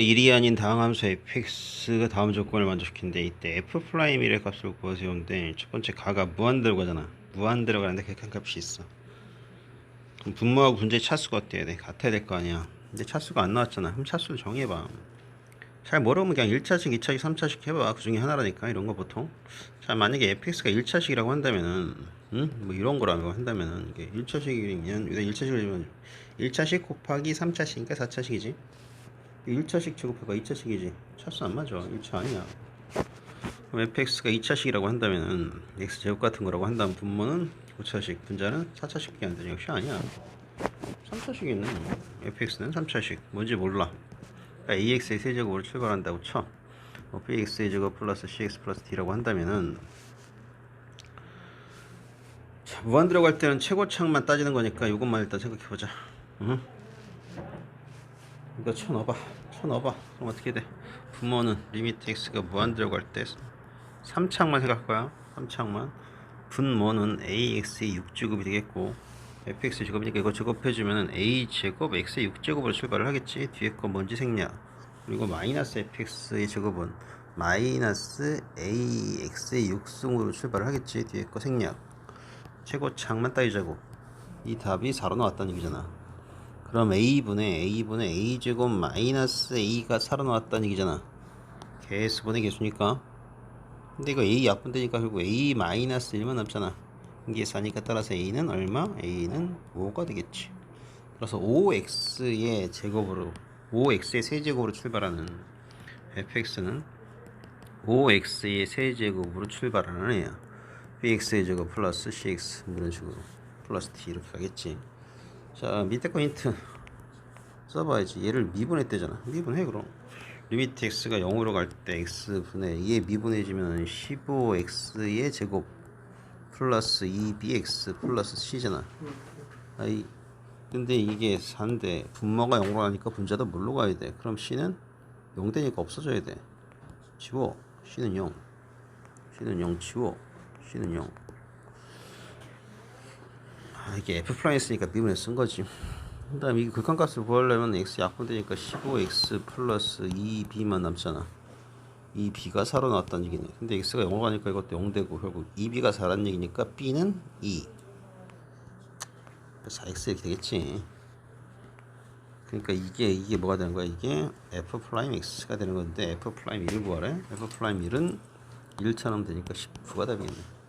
1이 아닌 다음 함수 fx가 다음 조건을 만족시키는데 이때 f 프라임 1의 값을 구하세요인데 첫 번째 가가 무한 들어가잖아. 무한 들어가는데 객관값이 있어. 그럼 분모하고 분자의 차수가 어때야 돼? 같아야 될 거 아니야. 근데 차수가 안 나왔잖아. 그럼 차수를 정해봐. 잘 모르면 그냥 1차식, 2차식, 3차식 해봐. 그 중에 하나라니까 이런 거 보통. 자 만약에 fx가 1차식이라고 한다면은 응? 뭐 이런 거라고 한다면은 이게 1차식이면 여기다 1차식을 1차식 곱하기 3차식이니까 4차식이지 1차식 제곱해봐. 2차식이지. 차수 안 맞아. 1차 아니야. 그럼 fx가 2차식이라고 한다면은 x제곱 같은 거라고 한다면 분모는 5차식. 분자는 4차식밖에 안 되지 역시 아니야. 3차식이는 fx는 3차식. 뭔지 몰라. 그러니까 ax의 세제곱으로 출발한다고 쳐. 뭐 bx의 제곱 플러스 cx 플러스 d라고 한다면은 자, 무한 들어갈 때는 최고창만 따지는 거니까 이것만 일단 생각해보자. 응? 이거 쳐넣어봐. 쳐넣어봐. 그럼 어떻게 돼? 분모는 리미트 x가 무한 들어갈 때 3창만 생각할 거야. 3창만. 분모는 ax의 6제곱이 되겠고 fx 제곱이니까 이거 제곱해주면 a제곱 x의 6제곱으로 출발을 하겠지. 뒤에 거 뭔지 생략. 그리고 마이너스 fx의 제곱은 마이너스 ax의 6승으로 출발을 하겠지. 뒤에 거 생략. 최고창만 따지자고 이 답이 4로 나왔다는 얘기잖아 그럼 a분의 a분의 a제곱 마이너스 a가 4로 나왔다는 얘기잖아. 개수분의 개수니까. 근데 이거 a 약분되니까 결국 a 마이너스 1만 남잖아. 이게 4니까 따라서 a는 얼마? a는 5가 되겠지. 그래서 5x의 제곱으로 5x의 세제곱으로 출발하는 fx는 5x의 세제곱으로 출발하는 애야. Bx의 제곱 플러스 cx 이런 식으로 플러스 t 이렇게 가겠지 자 밑에 거 힌트 써봐야지. 얘를 미분했대잖아. 미분해 그럼. 리미트 x가 0으로 갈 때 x분의 2에 미분해지면 15x의 제곱 플러스 2bx 플러스 c잖아. 아이 근데 이게 4인데 분모가 0으로 가니까 분자도 뭘로 가야 돼? 그럼 c는 0 되니까 없어져야 돼. 치워. c는 0 c는 0 치워. c는 0 아, 이게 f 쓰니까 미분에 쓴 거지. 그 다음에 이 극한값을 구하려면 x 약분되니까 15x 플러스 2b만 남잖아. 2b가 4로 나왔다는 얘기네. 근데 x가 0으로 가니까 이것도 0 되고 결국 2b가 4라는 얘기니까 b는 2 4x 이렇게 되겠지. 그러니까 이게 이게 뭐가 되는 거야? 이게 f 프라임 x가 되는 건데 f 프라임 1 구하래? F 프라임 1은 1처럼 되니까 19가 되겠네